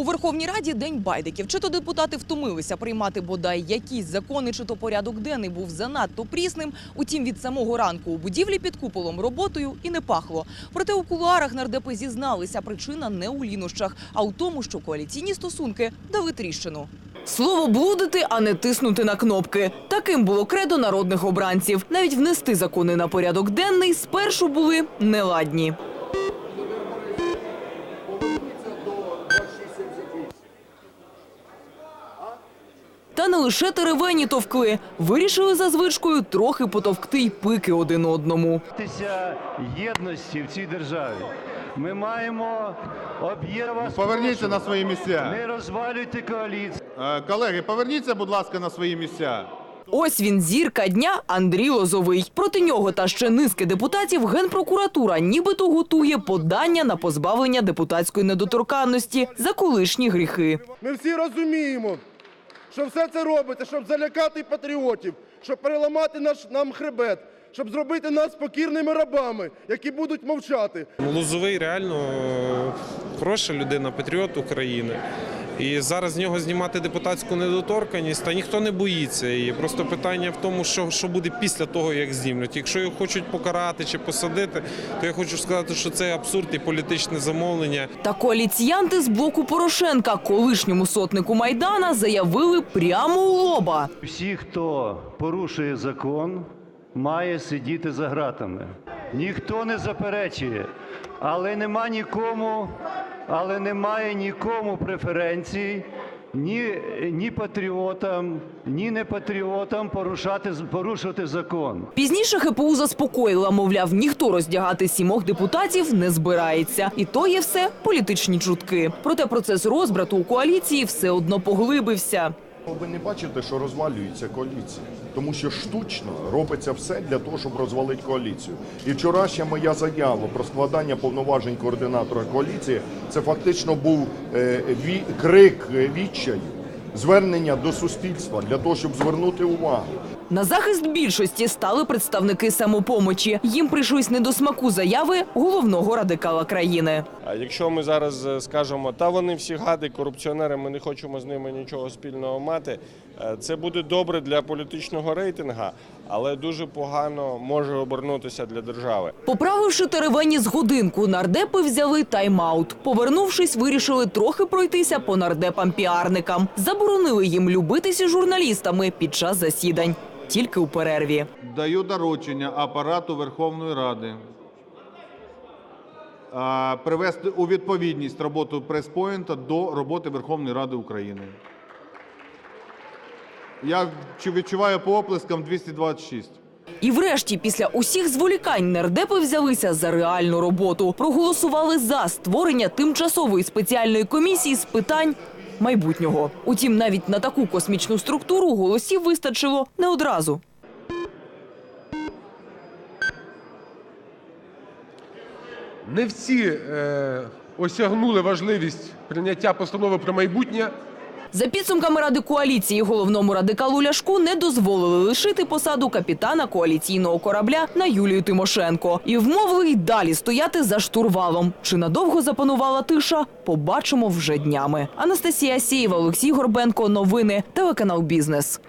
У Верховній Раді день байдиків. Чи то депутати втомилися приймати бодай якісь закони, чи то порядок денний був занадто прісним. Утім, від самого ранку у будівлі під куполом роботою і не пахло. Проте у кулуарах нардепи зізналися, причина не у лінощах, а у тому, що коаліційні стосунки дали тріщину. Слово блудити, а не тиснути на кнопки. Таким було кредо народних обранців. Навіть внести закони на порядок денний спершу були неладні. Не лише теревені товкли. Вирішили за звичкою трохи потовкти й пики один одному. Тися єдності в цій державі. Ми маємо об'єднувати. Поверніться на свої місця. Не розвалюйте коаліцію. Е, Колеги, поверніться, будь ласка, на свої місця. Ось він зірка дня Андрій Лозовий. Проти нього та ще низки депутатів Генпрокуратура нібито готує подання на позбавлення депутатської недоторканності за колишні гріхи. Ми всі розуміємо, що все це робиться, щоб залякати патріотів, щоб переламати наш нам хребет, щоб зробити нас покірними рабами, які будуть мовчати. Лозовий реально е, хороша людина, патріот України. І зараз з нього знімати депутатську недоторканність, та ніхто не боїться її. Просто питання в тому, що, що буде після того, як знімлять. Якщо його хочуть покарати чи посадити, то я хочу сказати, що це абсурд і політичне замовлення. Та коаліціянти з блоку Порошенка, колишньому сотнику Майдана, заявили прямо у лоба. Всі, хто порушує закон, має сидіти за ґратами. Ніхто не заперечує, але нема нікому, але немає нікому преференцій. Ні, патріотам, ні не патріотам порушати, порушувати закон. Пізніше ХПУ заспокоїла, мовляв, ніхто роздягати сімох депутатів не збирається. І то є все політичні чутки. Проте процес розбрату у коаліції все одно поглибився. Ви не бачите, що розвалюється коаліція, тому що штучно робиться все для того, щоб розвалити коаліцію. І вчорашня моя заява про складання повноважень координатора коаліції це фактично був е, крик е, відчаю, звернення до суспільства для того, щоб звернути увагу. На захист більшості стали представники самопомочі. Їм прийшлось не до смаку заяви головного радикала країни. А якщо ми зараз е, скажемо, та вони всі гади, корупціонери, ми не хочемо з ними нічого спільного мати, е, це буде добре для політичного рейтинга, але дуже погано може обернутися для держави. Поправивши теревені з годинку, нардепи взяли тайм-аут. Повернувшись, вирішили трохи пройтися по нардепам-піарникам. Заборонили їм любитися журналістами під час засідань. Тільки у перерві. Даю доручення апарату Верховної Ради привести у відповідність роботу прес-поінта до роботи Верховної Ради України. Я чи- відчуваю по оплескам 226. І врешті, після усіх зволікань, нардепи взялися за реальну роботу. Проголосували за створення тимчасової спеціальної комісії з питань майбутнього. Утім, навіть на таку космічну структуру голосів вистачило не одразу. Не всі е, осягнули важливість прийняття постанови про майбутнє. За підсумками ради коаліції, головному радикалу Ляшку не дозволили лишити посаду капітана коаліційного корабля на Юлію Тимошенко і вмовили й далі стояти за штурвалом. Чи надовго запанувала тиша? Побачимо вже днями. Анастасія Сєєва, Олексій Горбенко. Новини телеканал Бізнес.